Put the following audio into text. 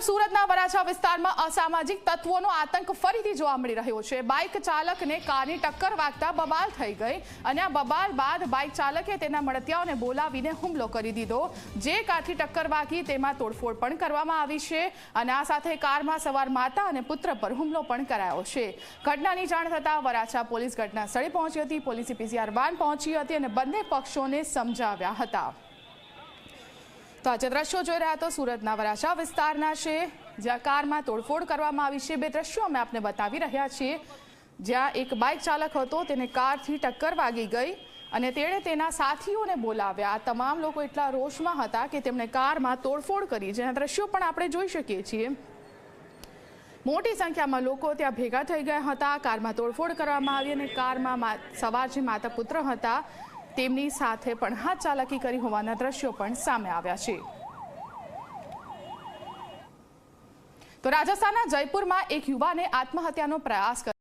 તરફ સુરતના વરાછા વિસ્તારમાં અસામાજિક તત્વોનો આતંક ફરીથી જોવા મળી રહ્યો છે. બાઇક ચાલકને કારની ટક્કર વાગતા બબાલ થઈ ગઈ અને આ બબાલ બાદ બાઇક ચાલકે તેના મળતિયાઓને બોલાવીને હુમલો કરી દીધો. જે કારથી ટક્કર વાગી તેમાં તોડફોડ પણ કરવામાં આવી છે અને આ સાથે કારમાં સવાર માતા અને પુત્ર પર હુમલો પણ કરાયો છે. ઘટનાની જાણ થતાં વરાછા પોલીસ ઘટના સ્થળે પહોંચી હતી. પોલીસે પીસીઆર વાન પહોંચી હતી અને બંને પક્ષોને સમજાવ્યા હતા. તો આજે દ્રશ્યો જોઈ રહ્યા તો સુરતના વરાછા વિસ્તારના છે, જ્યાં કારમાં તોડફોડ કરવામાં આવી છે. બે દ્રશ્યો અમે આપને બતાવી રહ્યા છીએ. જ્યાં એક બાઇક ચાલક હતો, તેને કારથી ટક્કર વાગી ગઈ અને તેણે તેના સાથીઓને બોલાવ્યા. આ તમામ લોકો એટલા રોષમાં હતા કે તેમણે કારમાં તોડફોડ કરી. જેના દ્રશ્યો પણ આપણે જોઈ શકીએ છીએ. મોટી સંખ્યામાં લોકો ત્યાં ભેગા થઈ ગયા હતા. કારમાં તોડફોડ કરવામાં આવી અને કારમાં સવાર જે માતા પુત્ર હતા તેમની સાથે પણ હાથ ચાલાકી કરી હોવાના દ્રશ્યો પણ સામે આવ્યા છે. તો રાજસ્થાનના જયપુરમાં એક યુવાને આત્મહત્યાનો પ્રયાસ કર્યો